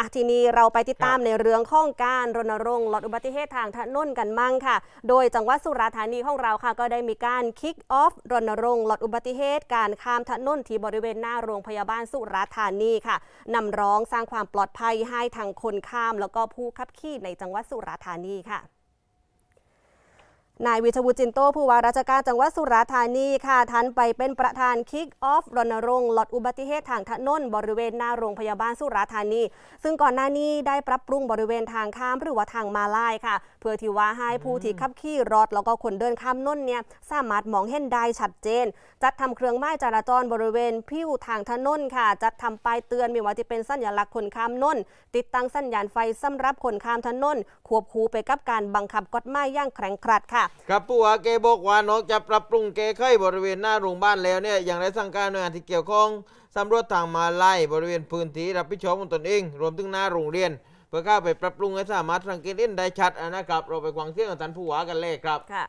อะทีนี้เราไปติดตามในเรื่องของการรณรงค์ลดอุบัติเหตุทางถนนกันมั่งค่ะ โดยจังหวัดสุราษฎร์ธานีของเราค่ะ ก็ได้มีการคิกออฟรณรงค์ลดอุบัติเหตุการข้ามถนนที่บริเวณหน้าโรงพยาบาลสุราษฎร์ธานีค่ะนำร้องสร้างความปลอดภัยให้ทางคนข้าม แล้วก็ผู้ขับขี่ในจังหวัดสุราษฎร์ธานีค่ะ นายวิชวุฒิจินโตผู้ว่าราชการจังหวัดสุราษฎร์ธานีค่ะท่านไปเป็นประธานคิกออฟรณรงค์ลดอุบัติเหตุทางถนนบริเวณหน้าโรงพยาบาลสุราษฎร์ธานี ซึ่งก่อนหน้านี้ได้ปรับปรุงบริเวณทางข้ามหรือว่าทางมาลายค่ะ เพื่อที่ว่าให้ผู้ที่ขับขี่รถแล้วก็คนเดินข้ามถนนเนี่ยสามารถมองเห็นได้ชัดเจน จัดทำเครื่องไม้จราจรบริเวณผิวทางถนนค่ะ จัดทำป้ายเตือนไม่ว่าจะเป็นสัญลักษณ์คนข้ามถนนติดตั้งสัญญาณไฟสำหรับคนข้ามถนนควบคู่ไปกับการบังคับกฎหมายอย่างแข็งขัดค่ะครับผู้ว่าแกบอกว่านอกจากปรับปรุงแก้ไขบริเวณหน้าโรงพยาบาลแล้วเนี่ยยังได้สั่งการหน่วยงานที่เกี่ยวข้องสำรวจทางมาลายบริเวณพื้นที่รับผิดชอบของตนเอง รวมถึงหน้าโรงเรียน เพื่อเข้าไปปรับปรุงให้สามารถสังเกตเห็นได้ชัดนะครับเราไปฟังเสียงของท่านผู้ว่ากันเลยครับค่ะ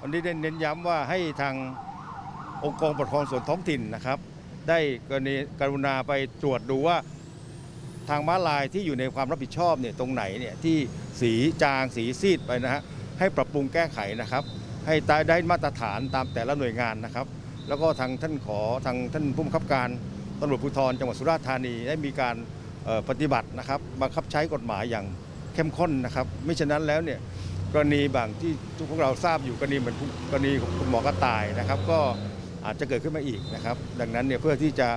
วันนี้ได้เน้นย้ำว่าให้ทางองค์กรปกครองส่วนท้องถิ่นนะครับ ได้กรณีกรุณาไปตรวจดูว่า ทางม้าลายที่อยู่ในความรับผิดชอบเนี่ยตรงไหนเนี่ยที่สีจางสีซีดไปนะฮะให้ปรับปรุงแก้ไขนะครับ ให้ได้มาตรฐานตามแต่ละหน่วยงานนะครับ แล้วก็ทางท่านขอทางท่านผู้บังคับการตำรวจภูธรจังหวัดสุราษฎร์ธานีได้มีการปฏิบัตินะครับบังคับใช้กฎหมายอย่างเข้มข้นนะครับไม่ฉะนั้นแล้วเนี่ยกรณีบางที่ทุกพวกเราทราบอยู่กรณีเหมือนกรณีของคุณหมอกระต่ายนะครับ ก็อาจจะเกิดขึ้นมาอีกนะครับ ดังนั้นเนี่ยเพื่อที่จะ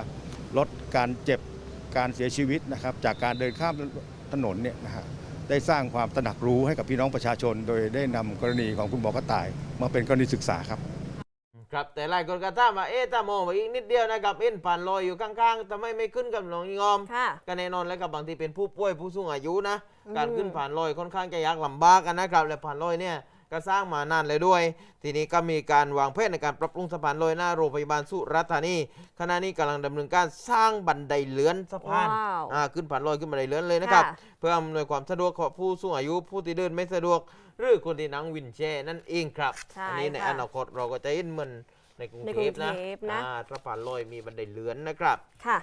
ลดการเจ็บ การเสียชีวิตนะครับจากการเดินข้ามถนนเนี่ยนะฮะได้สร้างความตระหนักรู้ให้กับพี่น้องประชาชน โดยได้นำกรณีของคุณหมอกระต่าย มาเป็นกรณีศึกษาครับ ครับแต่หลายคนก็ถามว่าเอ๊ะถ้ามองไปอีกนิดเดียวนะครับเอ็นผ่านลอยอยู่ข้างๆทำไมไม่ขึ้นกับหนองยอมค่ะก็แน่นอนแล้วกับบางทีเป็นผู้ป่วยผู้สูงอายุนะอืมการขึ้นผ่านลอยค่อนข้างจะยากลำบากกันนะครับและผ่านลอยเนี่ย ก็สร้างมานานเลยด้วย ทีนี้ก็มีการวางแผนในการปรับปรุงสะพานลอยหน้าโรงพยาบาลสุราษฎร์ธานีขณะนี้กำลังดำเนินการสร้างบันไดเลื่อนสะพานว้าวอ่าขึ้นผ่านลอยขึ้นบันไดเลื่อนเลยนะครับค่ะเพื่ออำนวยความสะดวกของผู้สูงอายุผู้ที่เดินไม่สะดวก หรือคนที่นั่งวินแชร์นั่นเองครับใช่อันี้ในค่ะอนาคตเราก็จะเห็นเหมันในกรุงในเทกรุพงนะเทพนะอ่าสะพานลอยมีบันไดเลื่อนนะครับค่ะ